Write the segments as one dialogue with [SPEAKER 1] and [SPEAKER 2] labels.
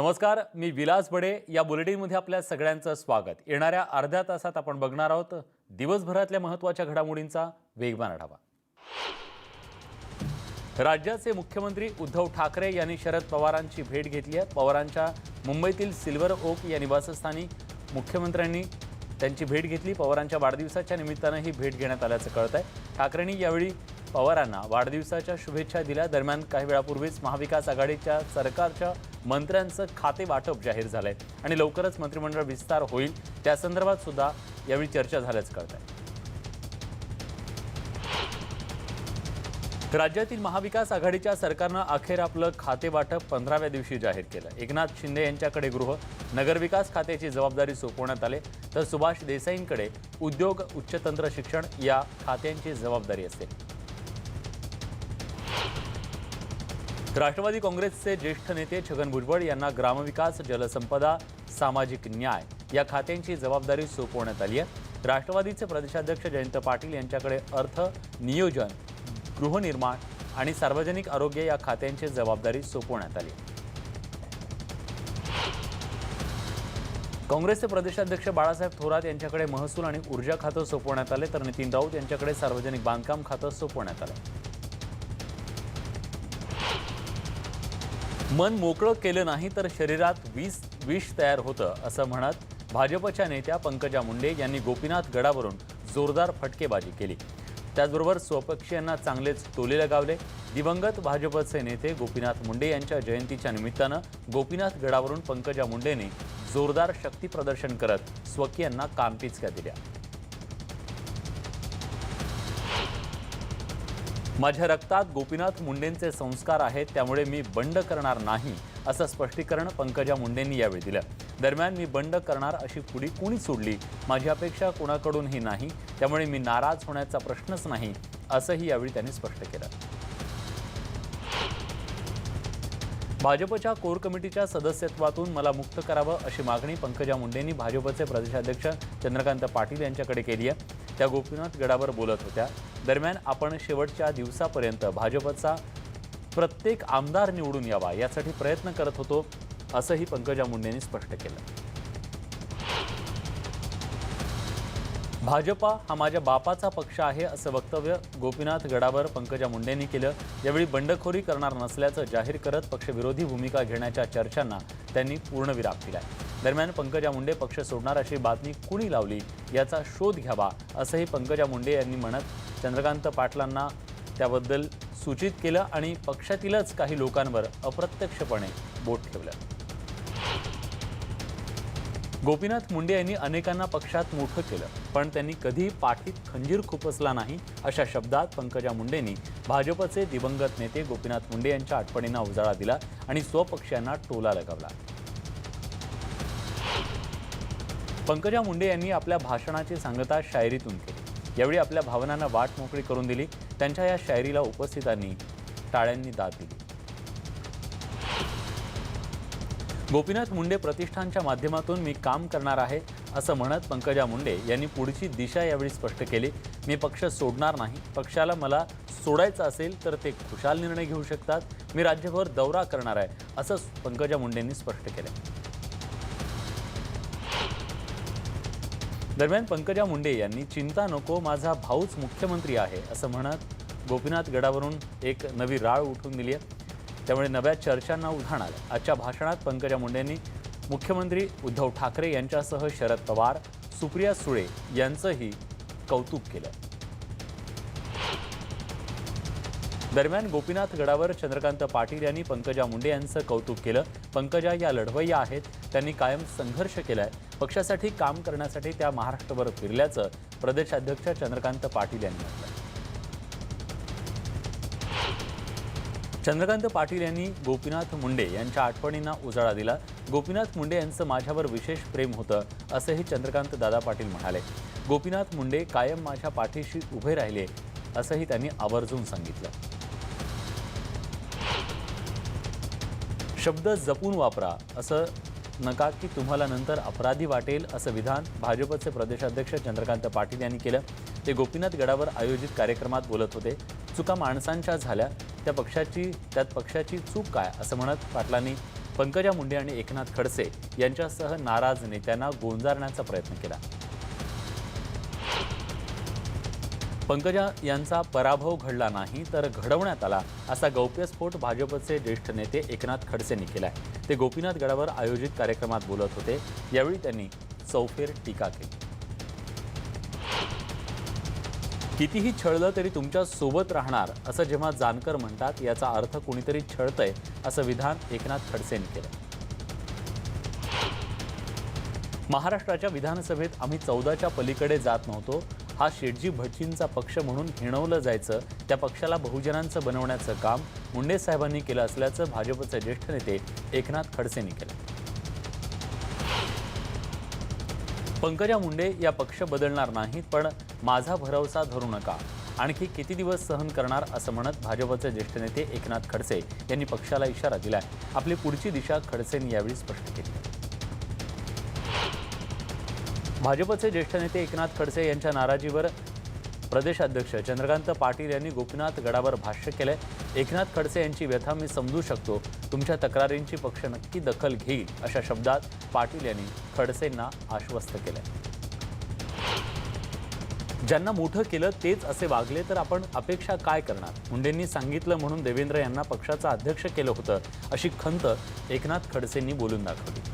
[SPEAKER 1] नमस्कार मी विलास बडे. या बुलेटिनमध्ये आपल्या सगळ्यांचं स्वागत. येणाऱ्या अर्ध्या तासात आपण बघणार आहोत दिवसभरातल्या महत्त्वाच्या घडामोडींचा वेगवान आढावा. राज्याचे मुख्यमंत्री उद्धव ठाकरे यांनी शरद पवारांची भेट घेतली आहे. पवारांच्या मुंबईतील सिल्वर ओक या निवासस्थानी मुख्यमंत्र्यांनी त्यांची भेट घेतली. पवारांच्या वाढदिवसाच्या निमित्तानं ही भेट घेण्यात आल्याचं कळत आहे ठाकरेंनी यावेळी पवारांना वाढदिवसाच्या शुभेच्छा दिल्या. दरम्यान काही वेळापूर्वीच महाविकास आघाडीच्या सरकारच्या मंत्र्यांचं खाते वाटप जाहीर झालंय आणि लवकरच मंत्रिमंडळ विस्तार होईल. त्या संदर्भात सुद्धा यावेळी चर्चा झाल्याचं कळत आहे राज्यातील महाविकास आघाडीच्या सरकारनं अखेर आपलं खाते वाटप पंधराव्या दिवशी जाहीर केलं. एकनाथ शिंदे यांच्याकडे गृह नगरविकास खात्याची जबाबदारी सोपवण्यात आले. तर सुभाष देसाईंकडे उद्योग उच्चतंत्र शिक्षण या खात्यांची जबाबदारी असेल राष्ट्रवादी काँग्रेसचे ज्येष्ठ नेते छगन भुजबळ यांना ग्रामविकास जलसंपदा सामाजिक न्याय या खात्यांची जबाबदारी सोपवण्यात आली आहे. राष्ट्रवादीचे प्रदेशाध्यक्ष जयंत पाटील यांच्याकडे अर्थ नियोजन गृहनिर्माण आणि सार्वजनिक आरोग्य या खात्यांची जबाबदारी सोपवण्यात आली काँग्रेसचे प्रदेशाध्यक्ष बाळासाहेब थोरात यांच्याकडे महसूल आणि ऊर्जा खातं सोपवण्यात आले तर नितीन राऊत यांच्याकडे सार्वजनिक बांधकाम खातं सोपवण्यात आलं. मन मोकळं केलं नाही तर शरीरात विष विष तयार होतं असं म्हणत भाजपच्या नेत्या पंकजा मुंडे यांनी गोपीनाथ गडावरून जोरदार फटकेबाजी केली. त्याचबरोबर स्वपक्षीयांना चांगलेच टोले लगावले. दिवंगत भाजपचे नेते गोपीनाथ मुंडे यांच्या जयंतीच्या निमित्तानं गोपीनाथ गडावरून पंकजा मुंडेंनी जोरदार शक्ती प्रदर्शन करत स्वकीयांना कामपिचक्या दिल्या. माझ्या रक्तात गोपीनाथ मुंडेंचे संस्कार आहेत त्यामुळे मी बंड करणार नाही असं स्पष्टीकरण पंकजा मुंडेंनी यावेळी दिलं. दरम्यान मी बंड करणार अशी पुढी कुणी सोडली? माझी अपेक्षा कोणाकडूनही नाही त्यामुळे मी नाराज होण्याचा प्रश्नच नाही असंही यावेळी त्यांनी स्पष्ट केलं. भाजपच्या कोर कमिटीच्या सदस्यत्वातून मला मुक्त करावं अशी मागणी पंकजा मुंडेंनी भाजपचे प्रदेशाध्यक्ष चंद्रकांत पाटील यांच्याकडे केली आहे. त्या गोपीनाथ गडावर बोलत होत्या. दरम्यान आपण शेवटच्या दिवसापर्यंत भाजपचा प्रत्येक आमदार निवडून यावा यासाठी प्रयत्न करत होतो असंही पंकजा मुंडेंनी स्पष्ट केलं. भाजपा हा माझ्या बापाचा पक्ष आहे असं वक्तव्य गोपीनाथ गडावर पंकजा मुंडेंनी केलं. यावेळी बंडखोरी करणार नसल्याचं जाहीर करत पक्षविरोधी भूमिका घेण्याच्या चर्चांना त्यांनी पूर्णविराम दिलाय. दरम्यान पंकजा मुंडे पक्ष सोडणार अशी बातमी कुणी लावली याचा शोध घ्यावा असंही पंकजा मुंडे यांनी म्हणत चंद्रकांत पाटलांना त्याबद्दल सूचित केलं आणि पक्षातीलच काही लोकांवर अप्रत्यक्षपणे बोट ठेवलं. गोपीनाथ मुंडे यांनी अनेकांना पक्षात मोठं केलं पण त्यांनी कधी पाठीत खंजीर खुपसला नाही अशा शब्दात पंकजा मुंडेंनी भाजपचे दिवंगत नेते गोपीनाथ मुंडे यांच्या आठवणींना उजाळा दिला आणि स्वपक्षीयांना टोला लगावला. पंकजा मुंडे यांनी आपल्या भाषणाची सांगता शायरीतून केली. यावेळी आपल्या भावनांना वाट मोकळी करून दिली. त्यांच्या या शायरीला उपस्थितांनी टाळ्यांनी दाद दिली. गोपीनाथ मुंडे प्रतिष्ठानच्या माध्यमातून मी काम करणार आहे असं म्हणत पंकजा मुंडे यांनी पुढची दिशा यावेळी स्पष्ट केली. मी पक्ष सोडणार नाही. पक्षाला मला सोडायचं असेल तर ते खुशाल निर्णय घेऊ शकतात. मी राज्यभर दौरा करणार आहे असं पंकजा मुंडेंनी स्पष्ट केलं. दरम्यान पंकजा मुंडे यांनी चिंता नको माझा भाऊच मुख्यमंत्री आहे असं म्हणत गोपीनाथ गडावरून एक नवी राळ उठून दिली आहे. त्यामुळे नव्या चर्चांना उधाण आलं. आजच्या भाषणात पंकजा मुंडेंनी मुख्यमंत्री उद्धव ठाकरे यांच्यासह शरद पवार सुप्रिया सुळे यांचंही कौतुक केलं. दरम्यान गोपीनाथ गडावर चंद्रकांत पाटील यांनी पंकजा मुंडे यांचं कौतुक केलं. पंकजा या लढवय्या आहेत. त्यांनी कायम संघर्ष केलाय. पक्षासाठी काम करण्यासाठी त्या महाराष्ट्रभर फिरल्याचं प्रदेशाध्यक्ष चंद्रकांत पाटील यांनी म्हटलं चंद्रकांत पाटील यांनी गोपीनाथ मुंडे यांच्या आठवणींना उजाळा दिला. गोपीनाथ मुंडे यांचं माझ्यावर विशेष प्रेम होतं असंही चंद्रकांत दादा पाटील म्हणाले. गोपीनाथ मुंडे कायम माझ्या पाठीशी उभे राहिले असंही त्यांनी आवर्जून सांगितलं. शब्द जपून वापरा असं नका की तुम्हाला नंतर अपराधी वाटेल असं विधान भाजपचे प्रदेशाध्यक्ष चंद्रकांत पाटील यांनी केलं. ते गोपीनाथ गडावर आयोजित कार्यक्रमात बोलत होते. चुका माणसांच्या झाल्या. त्या पक्षाची त्यात पक्षाची चूक काय? असं म्हणत पाटलांनी पंकजा मुंडे आणि एकनाथ खडसे यांच्यासह नाराज नेत्यांना गोंजारण्याचा प्रयत्न केला. पंकजा यांचा पराभव घडला नाही तर घडवण्यात आला असा गौप्यस्फोट भाजपचे ज्येष्ठ नेते एकनाथ खडसेंनी आहे ते गोपीनाथ गडावर आयोजित कार्यक्रमात बोलत होते. यावेळी त्यांनी चौफेर टीका केली. कितीही छळलं तरी तुमच्यासोबत राहणार असं जेव्हा जानकर म्हणतात याचा अर्थ कुणीतरी छळतंय असं विधान एकनाथ खडसेंनी केलं महाराष्ट्राच्या विधानसभेत आम्ही चौदाच्या पलीकडे जात नव्हतो. हा शेटजी भटजींचा पक्ष म्हणून हिणवलं जायचं त्या पक्षाला बहुजनांचं बनवण्याचं काम मुंडे साहेबांनी केलं असल्याचं भाजपचे ज्येष्ठ नेते एकनाथ खडसेंनी केलं. पंकजा मुंडे या पक्ष बदलणार नाहीत पण माझा भरवसा धरू नका. आणखी किती दिवस सहन करणार असं म्हणत भाजपचे ज्येष्ठ नेते एकनाथ खडसे यांनी पक्षाला इशारा दिलाय. आपली पुढची दिशा खडसेंनी यावेळी स्पष्ट केली. भाजपचे ज्येष्ठ नेते एकनाथ खडसे यांच्या नाराजीवर प्रदेशाध्यक्ष चंद्रकांत पाटील यांनी गोपीनाथ गडावर भाष्य केलंय. एकनाथ खडसे यांची व्यथा मी समजू शकतो. तुमच्या तक्रारींची पक्ष नक्की दखल घेईल अशा शब्दात पाटील यांनी खडसेंना आश्वस्त केलंय. ज्यांना मोठं केलं तेच असे वागले तर आपण अपेक्षा काय करणार? मुंडेंनी सांगितलं म्हणून देवेंद्र यांना पक्षाचं अध्यक्ष केलं होतं अशी खंत एकनाथ खडसेंनी बोलून दाखवली.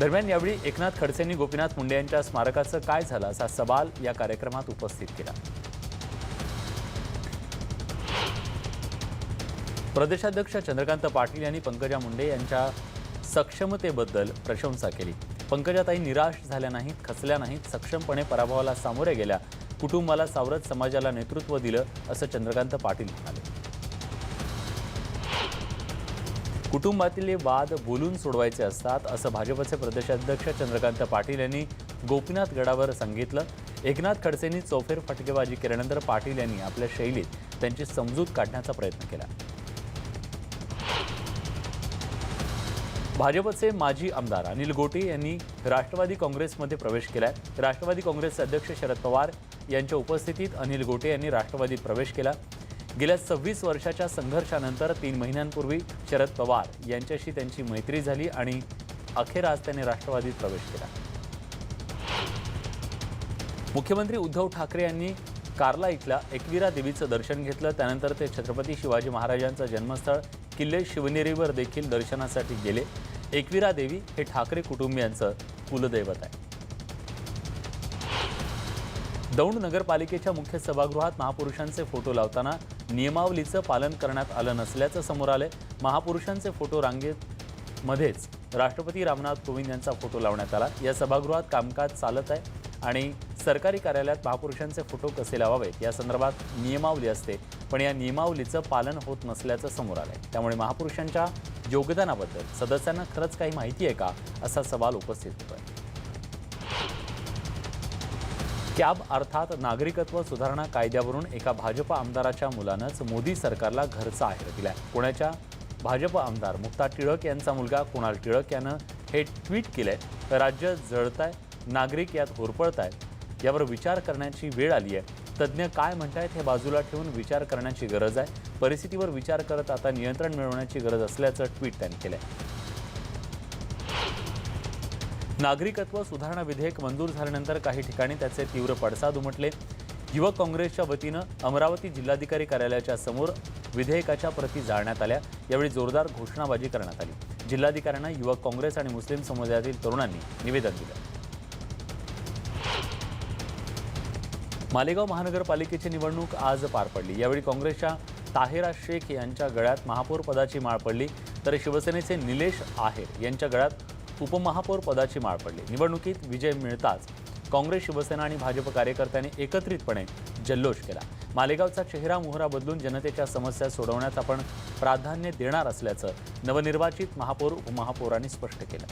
[SPEAKER 1] दरम्यान यावेळी एकनाथ खडसेंनी गोपीनाथ मुंडे यांच्या स्मारकाचं काय झालं असा सवाल या कार्यक्रमात उपस्थित केला. प्रदेशाध्यक्ष चंद्रकांत पाटील यांनी पंकजा मुंडे यांच्या सक्षमतेबद्दल प्रशंसा केली. पंकजाताई निराश झाल्या नाहीत खचल्या नाहीत सक्षमपणे पराभवाला सामोऱ्या गेल्या. कुटुंबाला सावरत समाजाला नेतृत्व दिलं असं चंद्रकांत पाटील म्हणाले. कुटुंबातील वाद बोलून सोडवायचे असतात असं भाजपचे प्रदेशाध्यक्ष चंद्रकांत पाटील यांनी गोपीनाथ गडावर सांगितलं. एकनाथ खडसेंनी चौफेर फटकेबाजी केल्यानंतर पाटील यांनी आपल्या शैलीत त्यांची समजूत काढण्याचा प्रयत्न केला. भाजपचे माजी आमदार अनिल गोटे यांनी राष्ट्रवादी काँग्रेसमध्ये प्रवेश केला राष्ट्रवादी काँग्रेसचे अध्यक्ष शरद पवार यांच्या उपस्थितीत अनिल गोटे यांनी राष्ट्रवादीत प्रवेश केला. गेल्या सव्वीस वर्षाच्या संघर्षानंतर तीन महिन्यांपूर्वी शरद पवार यांच्याशी त्यांची मैत्री झाली आणि अखेर आज त्यांनी राष्ट्रवादीत प्रवेश केला. मुख्यमंत्री उद्धव ठाकरे यांनी कार्ला इथल्या एकविरा देवीचं दर्शन घेतलं. त्यानंतर ते छत्रपती शिवाजी महाराजांचं जन्मस्थळ किल्ले शिवनेरीवर देखील दर्शनासाठी गेले. एकविरा देवी हे ठाकरे कुटुंबियांचं कुलदैवत आहे. दौंड नगरपालिकेच्या मुख्य सभागृहात महापुरुषांचे फोटो लावताना नियमावलीचं पालन करण्यात आलं नसल्याचं समोर आलंय. महापुरुषांचे फोटो रांगेत मध्येच राष्ट्रपती रामनाथ कोविंद यांचा फोटो लावण्यात आला. या सभागृहात कामकाज चालत आहे आणि सरकारी कार्यालयात महापुरुषांचे फोटो कसे लावावेत? या संदर्भात नियमावली असते पण या नियमावलीचं पालन होत नसल्याचं समोर आलंय. त्यामुळे महापुरुषांच्या योगदानाबद्दल सदस्यांना खरंच काही माहिती आहे का? असा सवाल उपस्थित आहे कॅब अर्थात नागरिकत्व सुधारणा कायद्यावरून एका भाजप आमदाराच्या मुलानंच मोदी सरकारला घरचा आहेर दिला पुण्याच्या भाजप आमदार मुक्ता टिळक यांचा मुलगा कुणाल टिळक यानं हे ट्विट केलंय. राज्य जळताय नागरिक यात होरपळतायत. यावर विचार करण्याची वेळ आली आहे तज्ज्ञ काय म्हणतायत हे बाजूला ठेवून विचार करण्याची गरज आहे. परिस्थितीवर विचार करत आता नियंत्रण मिळवण्याची गरज असल्याचं ट्विट त्यांनी आहे नागरिकत्व सुधारणा विधेयक मंजूर झाल्यानंतर काही ठिकाणी त्याचे तीव्र पडसाद उमटले. युवक काँग्रेसच्या वतीनं अमरावती जिल्हाधिकारी कार्यालयाच्या समोर विधेयकाच्या प्रती जाळण्यात आल्या. यावेळी जोरदार घोषणाबाजी करण्यात आली. जिल्हाधिकाऱ्यांना युवक काँग्रेस आणि मुस्लिम समुदायातील तरुणांनी निवेदन दिलं. मालेगाव महानगरपालिकेची निवडणूक आज पार पडली. यावेळी काँग्रेसच्या ताहेरा शेख यांच्या गळ्यात महापौर पदाची माळ पडली. तर शिवसेनेचे निलेश आहेर यांच्या गळ्यात उपमहापौर पदाची माळ पडली. निवडणुकीत विजय मिळताच काँग्रेस शिवसेना आणि भाजप कार्यकर्त्यांनी एकत्रितपणे जल्लोष केला. मालेगावचा चेहरा मोहरा बदलून जनतेच्या समस्या सोडवण्यात आपण प्राधान्य देणार असल्याचं नवनिर्वाचित महापौर उपमहापौरांनी स्पष्ट केलं.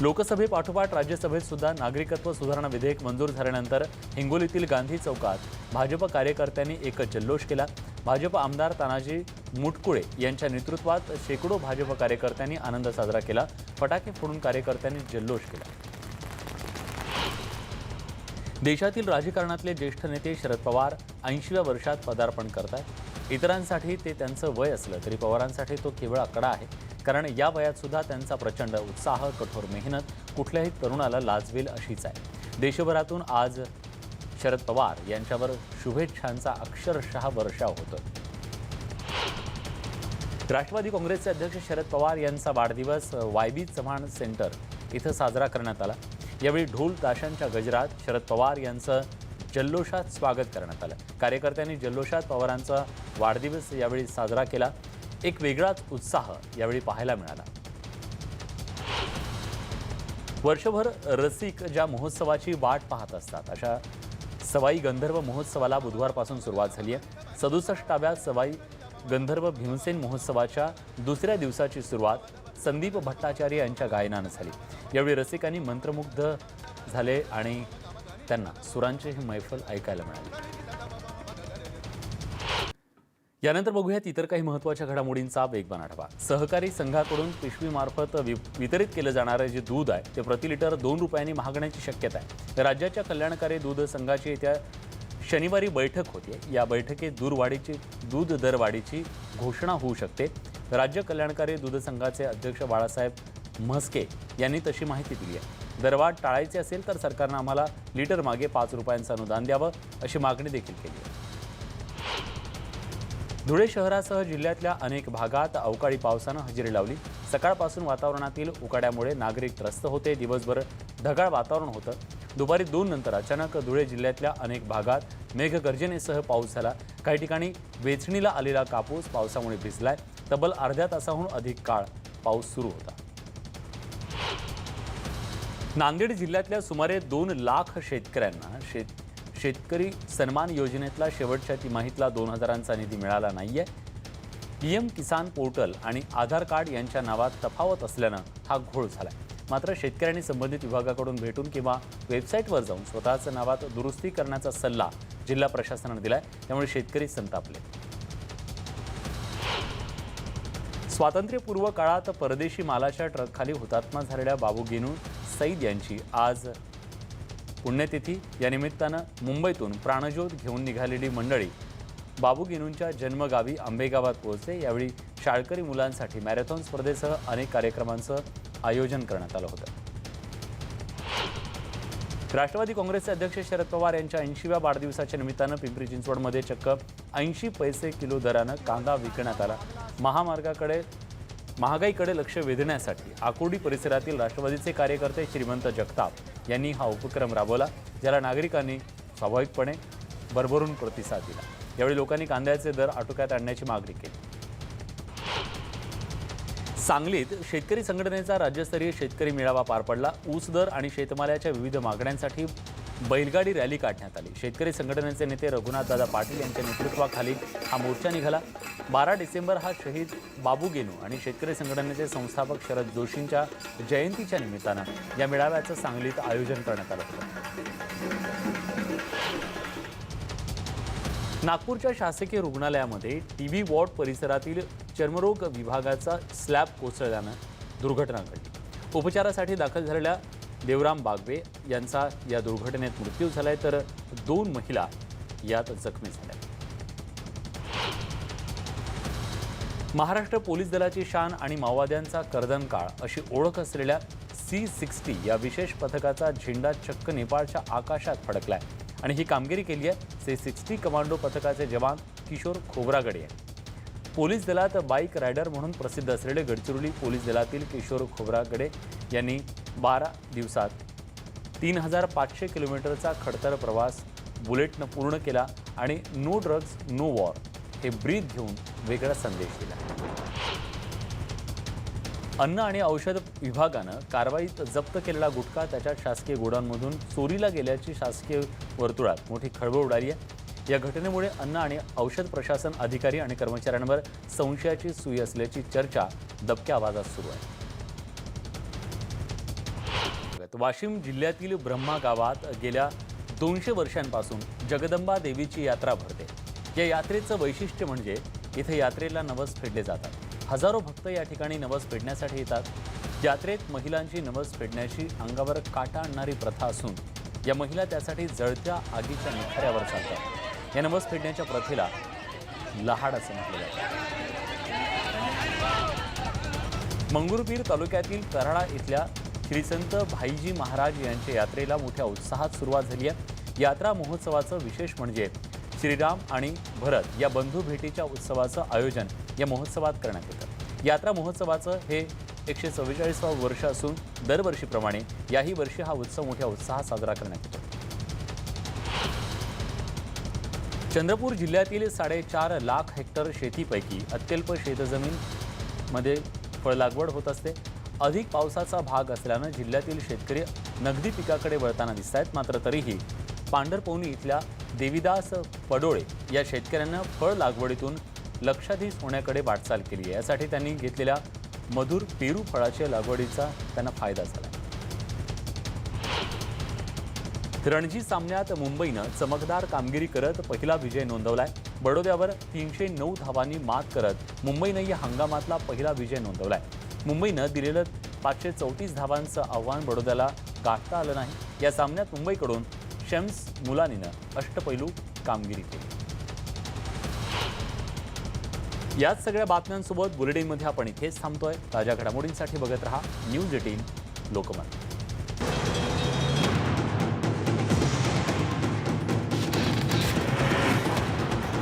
[SPEAKER 1] लोकसभेपाठोपाठ राज्यसभेत सुद्धा नागरिकत्व सुधारणा विधेयक मंजूर झाल्यानंतर हिंगोलीतील गांधी चौकात भाजप कार्यकर्त्यांनी एक जल्लोष केला. भाजप आमदार तानाजी मुटकुळे यांच्या नेतृत्वात शेकडो भाजप कार्यकर्त्यांनी आनंद साजरा केला. फटाके फोडून कार्यकर्त्यांनी जल्लोष केला. देशातील राजकारणातले ज्येष्ठ नेते शरद पवार ऐंशीव्या वर्षात पदार्पण करत आहेत इतरांसाठी ते त्यांचं वय असलं तरी पवारांसाठी तो केवळ आकडा आहे. कारण या वयात सुद्धा त्यांचा प्रचंड उत्साह कठोर मेहनत कुठल्याही तरुणाला लाजवेल अशीच आहे. देशभरातून आज शरद पवार यांच्यावर शुभेच्छांचा अक्षरशः वर्षाव होतं राष्ट्रवादी काँग्रेसचे अध्यक्ष शरद पवार यांचा वाढदिवस वाय बी चव्हाण सेंटर इथं साजरा करण्यात आला. यावेळी ढोल ताशांच्या गजरात शरद पवार यांचं जल्लोषात स्वागत करण्यात आलं. कार्यकर्त्यांनी जल्लोषात पवारांचा वाढदिवस यावेळी साजरा केला. एक वेगळाच उत्साह यावेळी पाहायला मिळाला. वर्षभर रसिक ज्या महोत्सवाची वाट पाहत असतात अशा सवाई गंधर्व महोत्सवाला बुधवारपासून सुरुवात झाली आहे. सदुसष्टाव्या सवाई गंधर्व भीमसेन महोत्सवाच्या दुसऱ्या दिवसाची सुरुवात संदीप भट्टाचार्य यांच्या गायनानं झाली. यावेळी रसिकांनी मंत्रमुग्ध झाले आणि त्यांना सुरांचे हे मैफल ऐकायला मिळाले. यानंतर बघूयात इतर काही महत्त्वाच्या घडामोडींचा वेगवान आढावा सहकारी संघाकडून पिशवीमार्फत वितरित केलं जाणारं जे दूध आहे ते प्रति लिटर दोन रुपयांनी महागण्याची शक्यता आहे. राज्याच्या कल्याणकारी दूध संघाची येत्या शनिवारी बैठक होते. या बैठकीत दूरवाढीची दूध दरवाढीची घोषणा होऊ शकते. राज्य कल्याणकारी दूध संघाचे अध्यक्ष बाळासाहेब म्हस्के यांनी तशी माहिती दिली आहे. दरवाढ टाळायची असेल तर सरकारनं आम्हाला लिटर मागे पाच रुपयांचं अनुदान द्यावं अशी मागणी देखील केली आहे. धुळे शहरासह जिल्ह्यातल्या अनेक भागात अवकाळी पावसानं हजेरी लावली. सकाळपासून वातावरणातील उकाड्यामुळे नागरिक त्रस्त होते. दिवसभर ढगाळ वातावरण होतं. दुपारी दोन नंतर अचानक धुळे जिल्ह्यातल्या अनेक भागात मेघगर्जनेसह पाऊस झाला. काही ठिकाणी वेचणीला आलेला कापूस पावसामुळे भिजलाय. तब्बल अर्ध्या तासाहून अधिक काळ पाऊस सुरू होता. नांदेड जिल्ह्यातल्या सुमारे दोन लाख शेतकऱ्यांना शेत शेतकरी सन्मान योजनेतला शेवटच्या तिमाहीतला दोन हजारांचा निधी मिळाला नाहीये. पी एम किसान पोर्टल आणि आधार कार्ड यांच्या नावात तफावत असल्यानं हा घोळ झालाय. मात्र शेतकऱ्यांनी संबंधित विभागाकडून भेटून किंवा वेबसाईटवर जाऊन स्वतःच्या नावात दुरुस्ती करण्याचा सल्ला जिल्हा प्रशासनानं दिलाय. त्यामुळे शेतकरी संतापले. स्वातंत्र्यपूर्व काळात परदेशी मालाच्या ट्रकखाली हुतात्मा झालेल्या बाबू गेनू सईद यांची आज पुण्यतिथी. या निमित्तानं मुंबईतून प्राणज्योत घेऊन निघालेली मंडळी बाबू गेनूंच्या जन्मगावी आंबेगावात पोहोचले. यावेळी शाळकरी मुलांसाठी मॅरेथॉन स्पर्धेसह अनेक कार्यक्रमांचं आयोजन करण्यात आलं होतं. राष्ट्रवादी काँग्रेसचे अध्यक्ष शरद पवार यांच्या ऐंशीव्या वाढदिवसाच्या निमित्तानं पिंपरी चिंचवडमध्ये चक्क ऐंशी पैसे किलो दरानं कांदा विकण्यात आला. महामार्गाकडे महागाईकडे लक्ष वेधण्यासाठी आकुर्डी परिसरातील राष्ट्रवादीचे कार्यकर्ते श्रीमंत जगताप यांनी हा उपक्रम राबवला ज्याला नागरिकांनी स्वाभाविकपणे भरभरून प्रतिसाद दिला. यावेळी लोकांनी कांद्याचे दर आटोक्यात आणण्याची मागणी केली. सांगलीत शेतकरी संघटनेचा राज्यस्तरीय शेतकरी मेळावा पार पडला. ऊस दर आणि शेतमालाच्या विविध मागण्यांसाठी बैलगाडी रॅली काढण्यात आली. शेतकरी संघटनेचे नेते रघुनाथदादा पाटील यांच्या नेतृत्वाखाली हा मोर्चा निघाला. बारा डिसेंबर हा शहीद बाबू गेनू आणि शेतकरी संघटनेचे संस्थापक शरद जोशींच्या जयंतीच्या निमित्तानं या मेळाव्याचं सांगलीत आयोजन करण्यात आलं होतं. नागपूरच्या शासकीय रुग्णालयामध्ये टी व्ही वॉर्ड परिसरातील चर्मरोग विभागाचा स्लॅब कोसळल्यानं दुर्घटना घडली. उपचारासाठी दाखल झालेल्या देवराम बागवे यांचा या दुर्घटनेत मृत्यू झालाय तर दोन महिला यात जखमी झाल्या. महाराष्ट्र पोलीस दलाची शान आणि माओवाद्यांचा कर्दनकाळ अशी ओळख असलेल्या सी सिक्स्टी या विशेष पथकाचा झेंडा चक्क नेपाळच्या आकाशात फडकलाय. आणि ही कामगिरी केली आहे सी सिक्स्टी कमांडो पथकाचे जवान किशोर खोब्रागडे यांनी. पोलीस दलात बाईक रायडर म्हणून प्रसिद्ध असलेले गडचिरोली पोलीस दलातील किशोर खोब्रागडे यांनी बारा दिवसात तीन हजार पाचशे किलोमीटरचा खडतर प्रवास बुलेटनं पूर्ण केला आणि नो ड्रग्ज नो वॉर हे ब्रीद घेऊन वेगळा संदेश दिला. अन्न आणि औषध विभागानं कारवाईत जप्त केलेला गुटखा त्याच्या शासकीय गोडाऊनमधून चोरीला गेल्याची शासकीय वर्तुळात मोठी खळबळ उडाली आहे. या घटनेमुळे अन्न आणि औषध प्रशासन अधिकारी आणि कर्मचाऱ्यांवर संशयाची सुई असल्याची चर्चा दबक्या आवाजात सुरू आहे. वाशिम जिल्ह्यातील ब्रह्मा गावात गेल्या दोनशे वर्षांपासून जगदंबा देवीची यात्रा भरते. या यात्रेचं वैशिष्ट्य म्हणजे इथे यात्रेला नवस फेडले जातात. हजारो भक्त या ठिकाणी नवस फेडण्यासाठी येतात. यात्रेत महिलांची नवस फेडण्याची अंगावर काटा आणणारी प्रथा असून या महिला त्यासाठी जळत्या आगीच्या निखाऱ्यावर चालतात. या नवस फेडण्याच्या प्रथेला लहाड असं म्हटलं जातं. मंगरुळपीर तालुक्यातील कराळा इथल्या श्री संत भाईजी महाराज यांच्या यात्रेला मोठ्या उत्साहात सुरुवात झाली आहे. यात्रा महोत्सवाचं विशेष म्हणजे श्रीराम आणि भरत या बंधू भेटीच्या उत्सवाचं आयोजन या महोत्सवात करण्यात येतं. यात्रा महोत्सवाचं हे एकशे चव्वेचाळीसावं वर्ष असून दरवर्षीप्रमाणे याही वर्षी हा उत्सव मोठ्या उत्साहात साजरा करण्यात येतो. चंद्रपूर जिल्ह्यातील साडेचार लाख हेक्टर शेतीपैकी अत्यल्प शेतजमीनमध्ये फळ लागवड होत असते. अधिक पावसाचा भाग असल्यानं जिल्ह्यातील शेतकरी नगदी पिकाकडे वळताना दिसत आहेत मात्र तरीही पांढरपवनी इथल्या देविदास पडोळे या शेतकऱ्यांना फळ लागवडीतून लक्षाधीश होण्याकडे वाटचाल केली आहे. यासाठी त्यांनी घेतलेल्या मधुर पेरू फळाच्या लागवडीचा त्यांना फायदा झाला रणजी सामन्यात मुंबईनं चमकदार कामगिरी करत पहिला विजय नोंदवलाय. बडोद्यावर तीनशे नऊ धावांनी मात करत मुंबईनं या हंगामातला पहिला विजय नोंदवलाय. मुंबईनं दिलेलं पाचशे चौतीस धावांचं आव्हान बडोद्याला गाठता आलं नाही. या सामन्यात मुंबईकडून शम्स मुलानीनं अष्टपैलू कामगिरी केली. याच सगळ्या बातम्यांसोबत बुलेटिनमध्ये आपण इथेच थांबतोय. ताज्या घडामोडींसाठी बघत रहा न्यूज एटीन लोकमत.